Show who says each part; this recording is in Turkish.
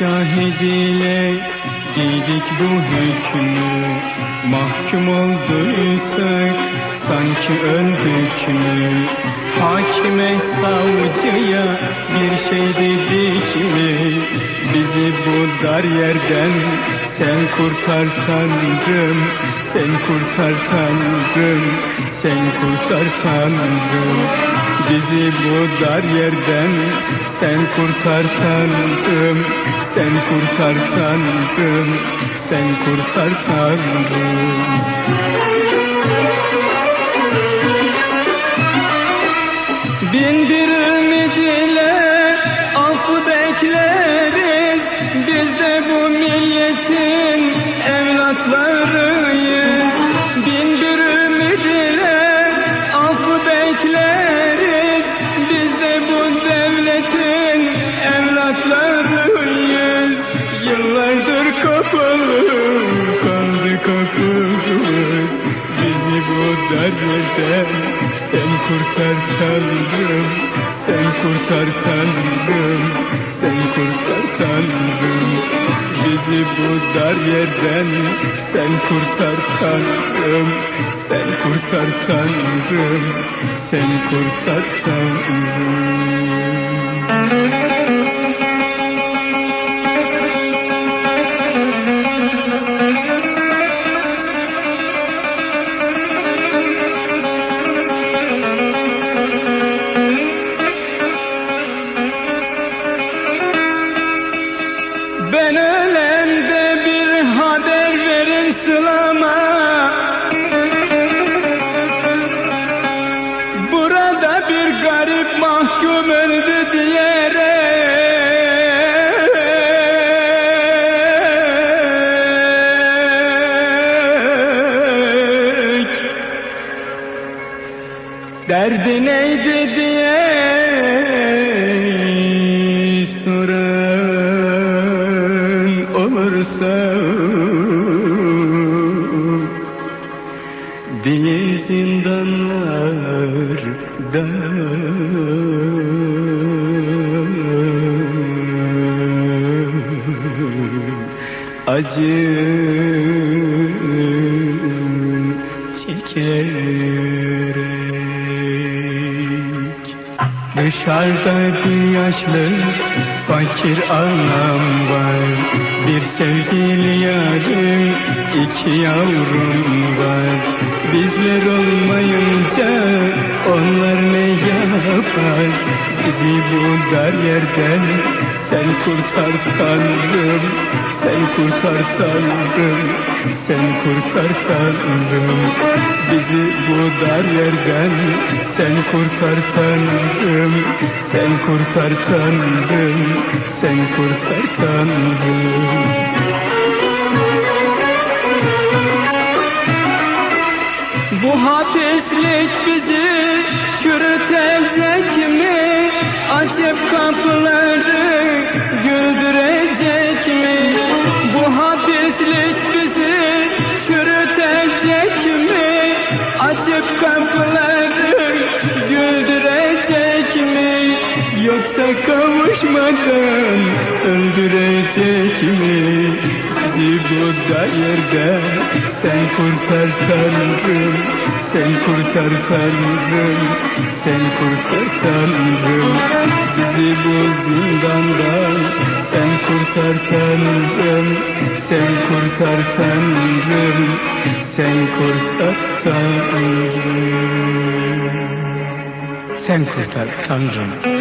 Speaker 1: şahidiyle giydik bu hükmü. Mahkum olduysak sanki öldük mü Hakime savcıya bir şey dedik mi? Bizi bu dar yerden sen kurtar Tanrım Sen kurtar Tanrım Sen kurtar Tanrım Bizi bu dar yerden sen kurtar Tanrım Sen kurtar Tanrım Sen kurtar Tanrım derlerden sen kurtar Tanrım Sen kurtar Tanrım Sen kurtar Tanrım. Bizi bu dar yerden sen kurtar Tanrım Sen kurtar Tanrım Sen kurtar Tanrım Derdi neydi diye soran olursa Diye zindanlarda Acı çekerek Dışarıda bir yaşlı fakir anam var. Bir sevgili yarim iki yavrum var. Bizler olmayınca onlar ne yapar? Bizi bu dar yerden sen kurtar Tanrım Sen kurtar Tanrım Sen kurtar Tanrım Bizi bu dar yerden sen kurtar Tanrım Sen kurtar Tanrım Sen kurtar Tanrım Bu hapislik bizi çürütecek mi? Açıp kapıları Kapıları güldürecek mi? Yoksa kavuşmadan öldürecek mi? Bizi bu dar yerde sen kurtar Tanrım Sen kurtar Tanrım Sen kurtar Tanrım Bizi bu zindandan sen kurtar Tanrım Sen kurtar Tanrım Sen kurtar Tanrım Sen kurtar Tanrım